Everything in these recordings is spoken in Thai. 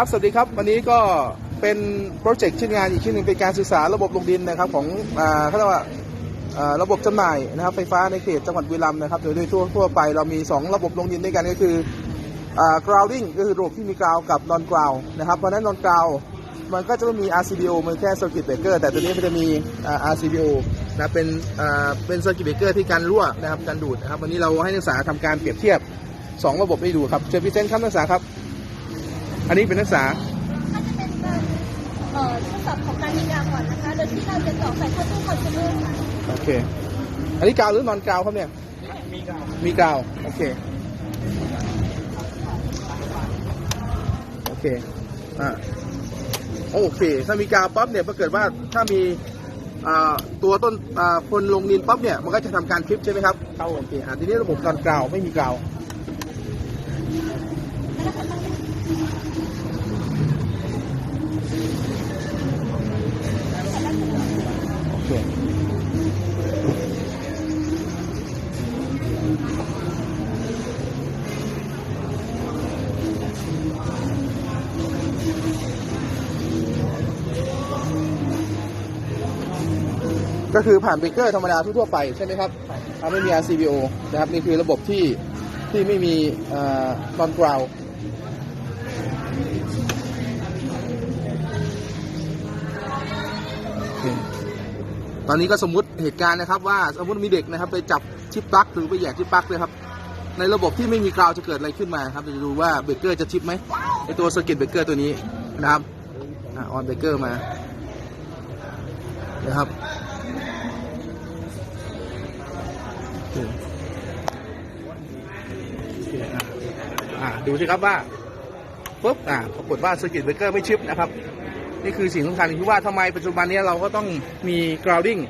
ครับ สวัสดีครับ วันนี้ก็เป็นโปรเจกต์ชิ้นงานอีกชิ้นหนึ่งเป็นการศึกษาระบบลงดินนะครับของเขาเรียกว่าระบบจำหน่ายนะครับไฟฟ้าในเขตจังหวัดบุรีรัมย์นะครับโดยโดยทั่วทั่วไปเรามี 2 ระบบลงดินด้วยกันก็คืออ่า grounding ก็คือระบบที่มีกราวกับ non ground นะครับเพราะนั้น non ground มันก็จะไม่มี RCBO มันแค่ circuit breaker แต่ตัวนี้มันจะมี RCBO นะเป็นเป็น circuit breaker ที่การรั่วนะครับการดูดนะครับวันนี้เราให้นักศึกษาทำการเปรียบเทียบ 2 ระบบให้ดูครับเชิญพิเศษครับนักศึกษาครับ อันนี้เป็นนักศึกษาก็จะเป็นการเอ่อทดสอบของการมีงานก่อนนะคะ โดยที่เราจะต่อใส่เข้าตู้คอนโทรลเลอร์ค่ะโอเค อันนี้กาวหรือนอนกาวครับเนี่ย มีกาวมีกาว โอเค โอเค อ่า โอเค ถ้ามีกาวปั๊บเนี่ยถ้าเกิดว่าถ้ามีอ่าตัวต้นอ่าคนลงดินปั๊บเนี่ย มันก็จะทำการคลิปใช่ไหมครับเข้าโอเคอ่าทีนี้ระบบนอนกาวไม่มีกาว ก็คือผ่านเบรกเกอร์ธรรมดาทั่วไปใช่ไหมครับไม่มี RCBO นะครับนี่คือระบบที่ที่ไม่มีนอนกราวตอนนี้ก็สมมุติเหตุการณ์นะครับว่าสมมติมีเด็กนะครับ ไปจับชิปปลั๊กหรือไปแหยกชิปปลั๊กเลยครับ ในระบบที่ไม่มีกราวจะเกิดอะไรขึ้นมาครับจะดูว่าเบรกเกอร์จะชิปไหมไอตัวสกิตเบรกเกอร์ตัวนี้นะครับออนเบรกเกอร์มานะครับ อ่าดูสิครับว่าปุ๊บอ่าปรากฏว่าสกิตเบรกเกอร์ไม่ชิปนะครับ นี่คือสิ่งสำคัญที่ว่าทำไมปัจจุบันนี้เราก็ต้องมี grounding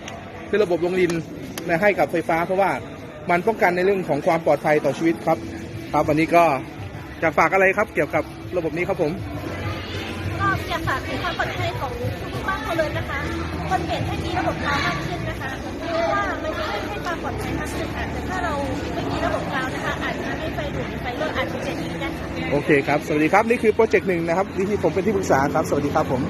คือระบบลงดินนะให้กับไฟฟ้า เพราะว่ามันป้องกันในเรื่องของความปลอดภัยต่อชีวิตครับ ครับวันนี้ก็จะฝากอะไรครับเกี่ยวกับระบบนี้ครับผมก็อยากฝากถึงความปลอดภัยของทุกบ้านเขาเลยนะคะคนเปลี่ยนให้มีระบบกราวมากขึ้น ความปลอดภัยมากขึ้นค่ะแต่ถ้าเราไม่มีระบบกราวนะคะ อาจจะไม่ไปดูดหรือไฟรั่วอาจจะเจ็บได้ค่ะ โอเคครับ สวัสดีครับ นี่คือโปรเจกต์หนึ่งนะครับ นี่ที่ผมเป็นที่ปรึกษาครับ สวัสดีครับผม